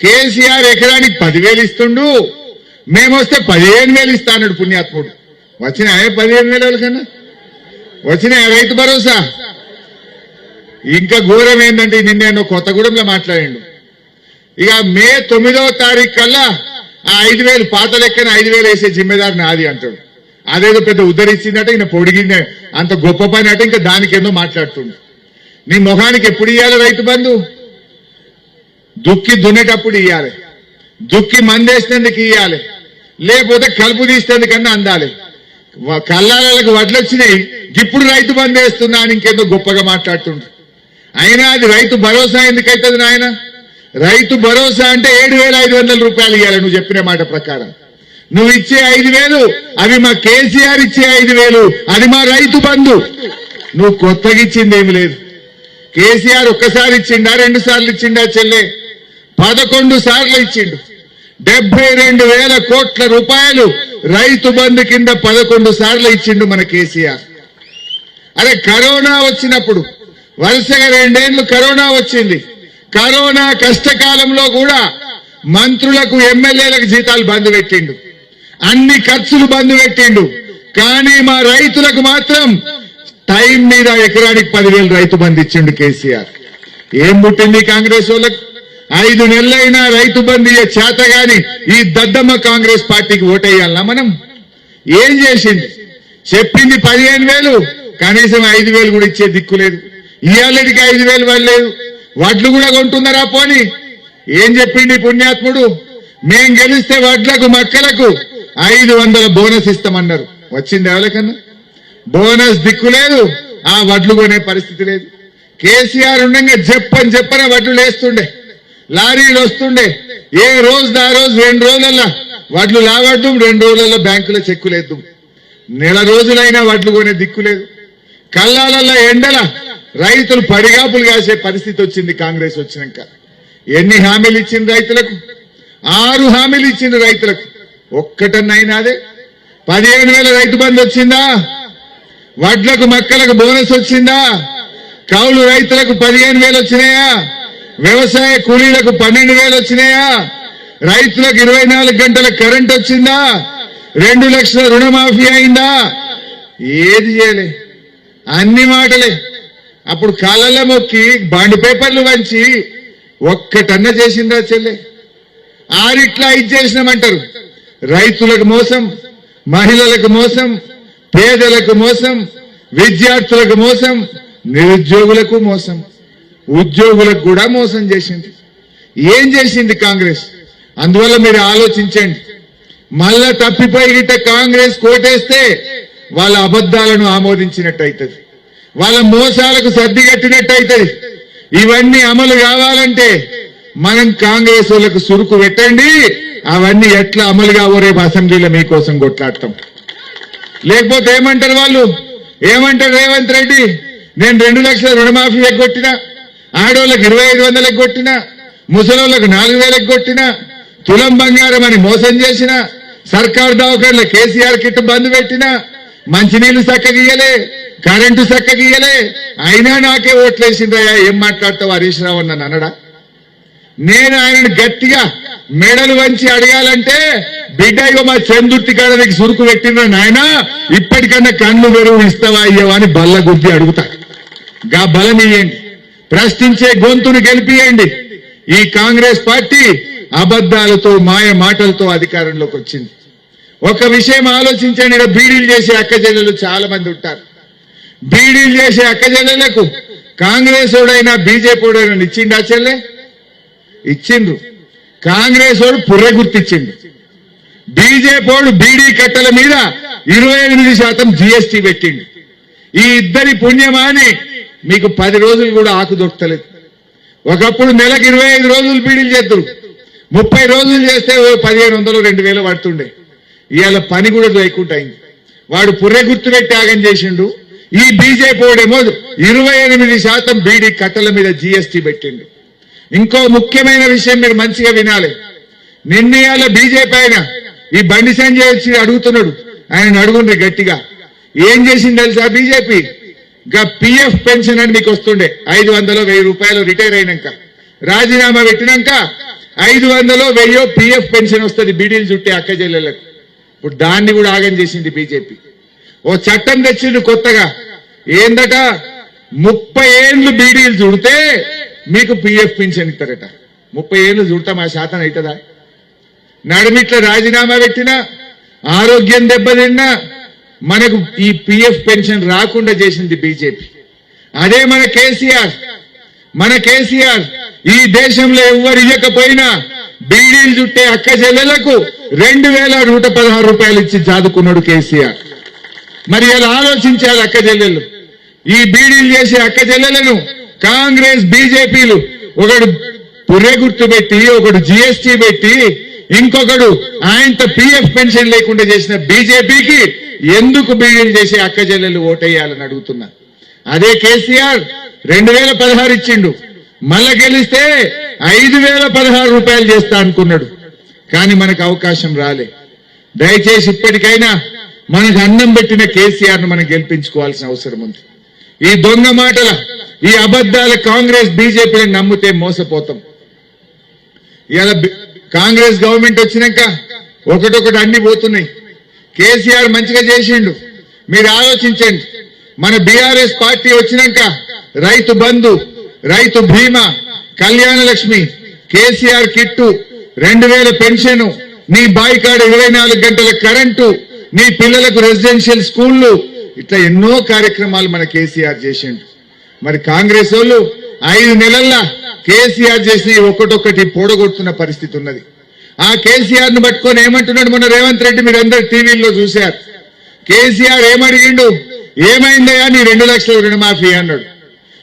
కేసీఆర్ ఎకరానికి పదివేలు ఇస్తుండు. మేమొస్తే పదిహేను వేలు ఇస్తాడు పుణ్యాత్ముడు. వచ్చినాయా పదిహేను వేల కన్నా? వచ్చిన రైతు భరోసా? ఇంకా ఘోరం ఏంటంటే నిన్న కొత్తగూడెంలో మాట్లాడిండు. ఇక మే తొమ్మిదవ తారీఖు కల్లా ఆ ఐదు వేలు పాత లెక్కన ఐదు వేలు వేసే జిమ్మెదారు నాది అంటాడు. అదేదో పెద్ద ఉద్ధరించిందట ఈయన పొడిగిన అంత గొప్ప పని అంటే ఇంకా దానికేందో మాట్లాడుతుండు. నీ ముఖానికి ఎప్పుడు ఇయ్యాలి రైతు బంధు? దుక్కి దున్నేటప్పుడు ఇయ్యాలి. దుక్కి మందేసినందుకు ఇయ్యాలి. లేకపోతే కలుపు తీసేందుకన్నా అందాలి. కళ్ళాలకు వడ్లు వచ్చినాయి. ఇప్పుడు రైతు బంద్ వేస్తున్నా అని ఇంకేదో గొప్పగా మాట్లాడుతుండ్రు? అయినా అది రైతు భరోసా ఎందుకైతుంది నాయన? రైతు భరోసా అంటే ఏడు వేల ఐదు వందల రూపాయలు ఇవ్వాలి నువ్వు చెప్పిన మాట ప్రకారం. నువ్వు ఇచ్చే ఐదు వేలు అవి మా కేసీఆర్ ఇచ్చే ఐదు వేలు అది మా రైతు బంధు. నువ్వు కొత్తగా ఇచ్చింది ఏమి లేదు. కేసీఆర్ ఒక్కసారి ఇచ్చిండా రెండు సార్లు ఇచ్చిండా చెల్లె? పదకొండు సార్లు ఇచ్చిండు. డెబ్బై రెండు వేల కోట్ల రూపాయలు రైతు బంధు కింద పదకొండు సార్లు ఇచ్చిండు మన కేసీఆర్. అరే కరోనా వచ్చినప్పుడు వరుసగా రెండేళ్ళు కరోనా వచ్చింది. కరోనా కష్టకాలంలో కూడా మంత్రులకు ఎమ్మెల్యేలకు జీతాలు బంద్ పెట్టిండు. అన్ని ఖర్చులు బంద్ పెట్టిండు. కానీ మా రైతులకు మాత్రం టైం మీద ఎకరానికి పదివేలు రైతు బంద్ ఇచ్చిండు కేసీఆర్. ఏం పుట్టింది కాంగ్రెస్ వాళ్ళకు? ఐదు నెలలైనా రైతు బంద్ చేత గాని ఈ దద్దమ్మ కాంగ్రెస్ పార్టీకి ఓటేయాలనా మనం? ఏం చేసింది? చెప్పింది పదిహేను వేలు కనీసం ఐదు వేలు కూడా ఇచ్చే దిక్కు లేదు. ఇయ్యాలకి ఐదు వేలు పడలేదు. వడ్లు కూడా కొంటున్నారా పోని? ఏం చెప్పింది పుణ్యాత్ముడు? మేం గెలిస్తే వడ్లకు మక్కలకు ఐదు వందల బోనస్ ఇస్తామన్నారు. వచ్చింది ఎవరికన్నా? బోనస్ దిక్కు లేదు ఆ వడ్లు కొనే పరిస్థితి లేదు. కేసీఆర్ ఉండగా చెప్పని చెప్పన వడ్లు లేస్తుండే. లారీలు వస్తుండే. ఏ రోజు ఆ రోజు రెండు రోజులల్లా వడ్లు లావడ్డు రెండు రోజులలో బ్యాంకులో చెక్కులేద్దు నెల రోజులైనా వడ్లు కొనే దిక్కు లేదు. ఎండల రైతులు పడిగాపులు కాసే పరిస్థితి వచ్చింది కాంగ్రెస్ వచ్చినాక. ఎన్ని హామీలు ఇచ్చింది రైతులకు? ఆరు హామీలు ఇచ్చింది రైతులకు. ఒక్కటన్నైనా అదే. పదిహేను వేల రైతు బంధు వచ్చిందా? వడ్లకు మక్కలకు బోనస్ వచ్చిందా? కౌలు రైతులకు పదిహేను వేలు వచ్చినాయా? వ్యవసాయ కూలీలకు పన్నెండు వేలు వచ్చినాయా? రైతులకు ఇరవై నాలుగు గంటల కరెంట్ వచ్చిందా? రెండు లక్షల రుణమాఫీ అయిందా? ఏది చేయలే. అన్ని మాటలే. అప్పుడు కాళ్ళలో మొక్కి బాండ్ పేపర్లు వంచి ఒక్కటన్న చేసిందా చెల్లె? ఆరిట్లా ఇది చేసినామంటారు. రైతులకు మోసం మహిళలకు మోసం పేదలకు మోసం విద్యార్థులకు మోసం నిరుద్యోగులకు మోసం. ఉద్యోగులకు కూడా మోసం చేసింది. ఏం చేసింది కాంగ్రెస్? అందువల్ల మీరు ఆలోచించండి. మళ్ళా తప్పిపోయి గిట్ట కాంగ్రెస్ కోటేస్తే వాళ్ళ అబద్ధాలను ఆమోదించినట్టు అవుతుంది వాళ్ళ మోసాలకు సర్దిగట్టినట్టు అవుతుంది ఇవన్నీ అమలు కావాలంటే మనం కాంగ్రెస్ వాళ్ళకు సురుకు పెట్టండి. అవన్నీ ఎట్లా అమలు కావో రేపు అసెంబ్లీలో మీకోసం కొట్లాడతాం. లేకపోతే ఏమంటారు వాళ్ళు? ఏమంటారు రేవంత్ రెడ్డి? నేను రెండు లక్షల రుణమాఫీ ఎగ్గొట్టినా ఆడోళ్ళకి ఇరవై ఐదు వందలు కొట్టిన ముసలోళ్ళకు నాలుగు వేలకు కొట్టిన తులం బంగారం అని మోసం చేసిన సర్కార్ దవాఖాన్ల కేసీఆర్ కిట్ బంద్ పెట్టిన మంచినీళ్ళు చక్కగియ్యలే కరెంటు చక్కగియ్యలే అయినా నాకే ఓట్లేసిందయ్యా ఏం మాట్లాడతావు హరీష్ రావు నన్ను అనడా? నేను ఆయనను గట్టిగా మెడలు వంచి అడగాలంటే బిడ్డ మా చందుర్తి కాడ సురుకు పెట్టిన నాయన ఇప్పటికన్నా కన్ను వెరువు ఇస్తావా అయ్యవా అని బల్ల గుద్ది అడుగుతా. గా బలం ఇయ్యండి. ప్రశ్నించే గొంతును గెలిపియండి. ఈ కాంగ్రెస్ పార్టీ అబద్ధాలతో మాయ మాటలతో అధికారంలోకి వచ్చింది. ఒక విషయం ఆలోచించండి ఇక్కడ బీడీలు చేసే అక్కజల్లలు చాలా మంది ఉంటారు. బీడీలు చేసే అక్కజల్లలకు కాంగ్రెస్ ఓడైనా బీజేపీ ఓడైనా ఇచ్చిండా చెల్లె? ఇచ్చిండ్రు. కాంగ్రెస్ వాడు పుర్రె గుర్తిచ్చిండు. బీజేపీ బీడీ కట్టల మీద ఇరవై ఎనిమిది శాతం జీఎస్టీ పెట్టిండు. ఈ ఇద్దరి పుణ్యమాని మీకు పది రోజులు కూడా ఆకు దొరకలేదు. ఒకప్పుడు నెలకు ఇరవై ఐదు రోజులు బీడీలు చేద్దరు. ముప్పై రోజులు చేస్తే ఓ పదిహేను వందలు రెండు వేలు పడుతుండే. ఇవాళ పని కూడా లేకుండా అయింది. వాడు పుర్రె గుర్తు పెట్టి ఆగం చేసిండు. ఈ బీజేపీ వాడేమో ఇరవై ఎనిమిది శాతం బీడీ కట్టల మీద జీఎస్టీ పెట్టిండు. ఇంకో ముఖ్యమైన విషయం మీరు మంచిగా వినాలి. నిన్నయాల బీజేపీ ఆయన ఈ బండి సంజయ్ వచ్చి అడుగుతున్నాడు. ఆయన అడుగుండ్రి గట్టిగా. ఏం చేసింది తెలుసా బీజేపీ? గా పిఎఫ్ పెన్షన్ అని మీకు వస్తుండే. ఐదు వందలు వెయ్యి రూపాయలు రిటైర్ అయినాక. రాజీనామా పెట్టినాక ఐదు వందలో వెయ్యో పిఎఫ్ పెన్షన్ వస్తుంది బీడీలు చుట్టే అక్క చెల్లెలకు ఇప్పుడు దాన్ని కూడా ఆగం చేసింది బీజేపీ ఓ చట్టం తెచ్చిండు కొత్తగా. ఏందట? ముప్పై ఏళ్ళు బీడీలు చుడితే మీకు పిఎఫ్ పెన్షన్ ఇస్తారట ముప్పై ఏళ్ళు చుడతాం మా శాతం అవుతుందా నడుమిట్ల రాజీనామా పెట్టినా ఆరోగ్యం దెబ్బతిన్నా మనకు ఈ పిఎఫ్ పెన్షన్ రాకుండా చేసింది బీజేపీ. అదే మన కేసీఆర్. మన కేసీఆర్ ఈ దేశంలో ఎవ్వరు ఇవ్వకపోయినా బీడీలు చుట్టే అక్క చెల్లెలకు రెండు వేల నూట పదహారు రూపాయలు ఇచ్చి చాదుకున్నాడు కేసీఆర్. మరి ఇలా ఆలోచించాలి అక్క చెల్లెలు? ఈ బీడీలు చేసే అక్క చెల్లెలను కాంగ్రెస్ బీజేపీలు ఒకడు పురే గుర్తు పెట్టి ఒకడు జిఎస్టీ పెట్టి ఇంకొకడు ఆయనతో పిఎఫ్ పెన్షన్ లేకుండా చేసిన బీజేపీకి ఎందుకు బీడీలు చేసి అక్క చెల్లెలు ఓటేయాలని అడుగుతున్నా? అదే కేసీఆర్ రెండు వేల పదహారు ఇచ్చిండు. మళ్ళా గెలిస్తే ఐదు వేల పదహారు రూపాయలు చేస్తా అనుకున్నాడు. కానీ మనకు అవకాశం రాలే. దయచేసి ఇప్పటికైనా మనకు అన్నం పెట్టిన కేసీఆర్ను మనం గెలిపించుకోవాల్సిన అవసరం ఉంది. ఈ దొంగ మాటల ఈ అబద్ధాల కాంగ్రెస్ బీజేపీని నమ్మితే మోసపోతాం. ఇలా కాంగ్రెస్ గవర్నమెంట్ వచ్చినాక ఒకటొకటి అన్ని పోతున్నాయి. కేసీఆర్ మంచిగా చేసిండు. మీరు ఆలోచించండి. మన బీఆర్ఎస్ పార్టీ వచ్చినాక రైతు బంధు రైతు బీమా కళ్యాణ లక్ష్మి కేసీఆర్ కిట్టు రెండు వేల పెన్షన్ నీ బాయికాడ ఇరవై నాలుగు గంటల కరెంటు నీ పిల్లలకు రెసిడెన్షియల్ స్కూళ్ళు ఇట్లా ఎన్నో కార్యక్రమాలు మన కేసీఆర్ చేసిండు. మరి కాంగ్రెస్ వాళ్ళు ఐదు నెలల్లో కేసీఆర్ చేసిన ఒక్కటొక్కటి పొడగొడుతున్న పరిస్థితి ఉన్నది. ఆ కేసీఆర్ను పట్టుకొని ఏమంటున్నాడు మొన్న రేవంత్ రెడ్డి మీరు అందరు టీవీల్లో చూశారు. కేసీఆర్ ఏమడిగిండు? ఏమైందయ్యా నీ రెండు లక్షల రుణమాఫీ అన్నాడు.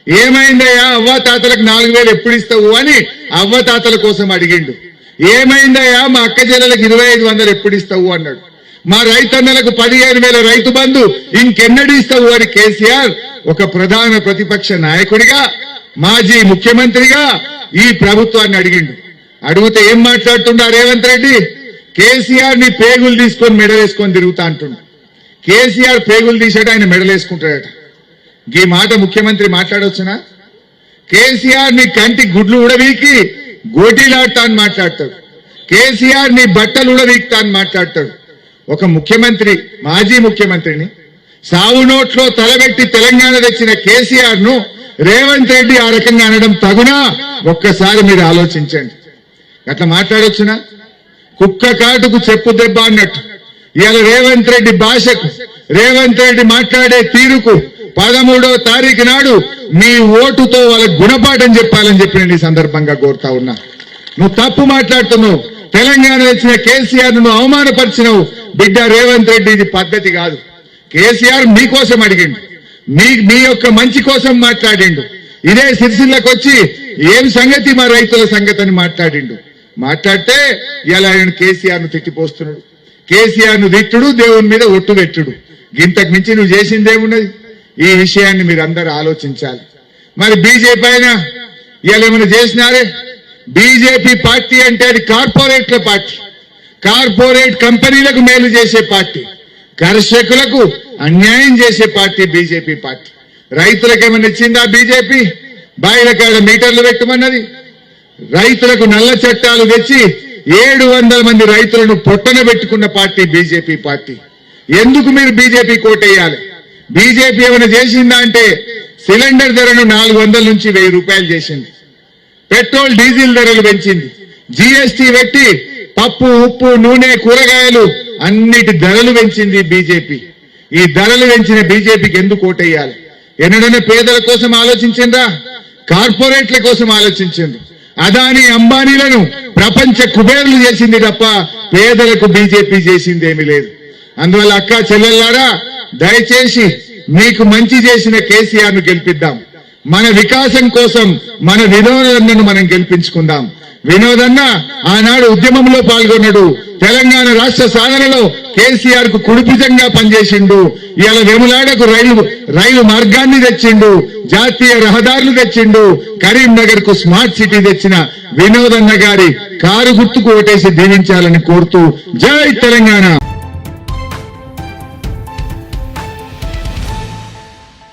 ఏమైందయ్యా? అవ్వ తాతలకు నాలుగు వేలు ఎప్పుడు ఇస్తావు అని అవ్వ తాతల కోసం అడిగిండు. ఏమైందయ్యా? మా అక్క చెల్లెలకు ఇరవై ఐదు వందలు ఎప్పుడు ఇస్తావు అన్నాడు. మా రైతన్నలకు పదిహేను వేల రైతు బంధు ఇంకెన్నడు ఇస్తావు అని కేసీఆర్ ఒక ప్రధాన ప్రతిపక్ష నాయకుడిగా మాజీ ముఖ్యమంత్రిగా ఈ ప్రభుత్వాన్ని అడిగిండు. అడిగితే ఏం మాట్లాడుతుండా రేవంత్ రెడ్డి? కేసీఆర్ని పేగులు తీసుకొని మెడలేసుకొని తిరుగుతా అంటుండు. కేసీఆర్ పేగులు తీసాడు ఆయన మెడలేసుకుంటాడట. ఈ మాట ముఖ్యమంత్రి మాట్లాడవచ్చునా కేసీఆర్ నీ కంటి గుడ్లు ఉడవీకి గోటీలాడతా అని మాట్లాడతాడు. కేసీఆర్ నీ బట్టలు ఉడవీక్తా అని మాట్లాడతాడు. ఒక ముఖ్యమంత్రి మాజీ ముఖ్యమంత్రిని సావు నోట్లో తలబెట్టి తెలంగాణ తెచ్చిన కేసీఆర్ను రేవంత్ రెడ్డి ఆ రకంగా అనడం తగునా? ఒక్కసారి మీరు ఆలోచించండి. అట్లా మాట్లాడొచ్చునా? కుక్క కాటుకు చెప్పు దెబ్బ అన్నట్టు. ఇవాళ రేవంత్ రెడ్డి భాషకు రేవంత్ రెడ్డి మాట్లాడే తీరుకు పదమూడో తారీఖు నాడు మీ ఓటుతో వాళ్ళ గుణపాఠం చెప్పాలని చెప్పి నేను ఈ సందర్భంగా కోరుతా ఉన్నా. నువ్వు తప్పు మాట్లాడుతున్నావు. తెలంగాణ వచ్చిన కేసీఆర్ను అవమానపరిచినావు. బిడ్డ రేవంత్ రెడ్డి ఇది పద్ధతి కాదు. కేసీఆర్ మీకోసం అడిగిండు. మీ మీ యొక్క మంచి కోసం మాట్లాడిండు. ఇదే సిరిసిల్లకు వచ్చి ఏం సంగతి మా రైతుల సంగతి అని మాట్లాడిండు. మాట్లాడితే ఇలా ఆయన కేసీఆర్ను తిట్టిపోస్తున్నాడు? కేసీఆర్ను తిట్టుడు దేవుని మీద ఒట్టు పెట్టుడు. ఇంతకు మించి నువ్వు చేసిందేమున్నది ఈ విషయాన్ని మీరు అందరు ఆలోచించాలి. మరి బీజేపీ ఆయన ఇవాళ ఏమైనా చేసినారే? బీజేపీ పార్టీ అంటే అది కార్పొరేట్ల పార్టీ. కార్పొరేట్ కంపెనీలకు మేలు చేసే పార్టీ. కర్షకులకు అన్యాయం చేసే పార్టీ బీజేపీ పార్టీ. రైతులకు ఏమైనా ఇచ్చిందా బీజేపీ? బాయిలకాడ మీటర్లు పెట్టమన్నది. రైతులకు నల్ల చట్టాలు తెచ్చి ఏడు వందల మంది రైతులను పొట్టన పెట్టుకున్న పార్టీ బీజేపీ పార్టీ. ఎందుకు మీరు బీజేపీ కోటేయాలి? బీజేపీ ఏమైనా చేసిందా అంటే సిలిండర్ ధరను నాలుగు వందల నుంచి వెయ్యి రూపాయలు చేసింది. పెట్రోల్ డీజిల్ ధరలు పెంచింది. జీఎస్టీ పెట్టి పప్పు ఉప్పు నూనె కూరగాయలు అన్నిటి ధరలు పెంచింది బీజేపీ. ఈ ధరలు పెంచిన బీజేపీకి ఎందుకు ఓటేయాలి ఎన్నడైనా పేదల కోసం ఆలోచించిందా కార్పొరేట్ల కోసం ఆలోచించింది అదాని అంబానీలను ప్రపంచ కుబేరులు చేసింది తప్ప పేదలకు బీజేపీ చేసింది ఏమీ లేదు. అందువల్ల అక్క చెల్లెల్లారా దయచేసి మీకు మంచి చేసిన కేసీఆర్ను గెలిపిద్దాం. మన వికాసం కోసం మన వినోదన్నను మనం గెలిపించుకుందాం. వినోదన్న ఆనాడు ఉద్యమంలో పాల్గొన్నాడు. తెలంగాణ రాష్ట్ర సాధనలో కేసీఆర్కు కుడిపిజంగా పనిచేసిండు. ఇలా వెములాడకు రైలు రైలు మార్గాన్ని తెచ్చిండు. జాతీయ రహదారులు తెచ్చిండు. కరీంనగర్కు స్మార్ట్ సిటీ తెచ్చిన వినోదన్న గారి కారు గుర్తుకు ఓటేసి దీవించాలని కోరుతూ జై తెలంగాణ.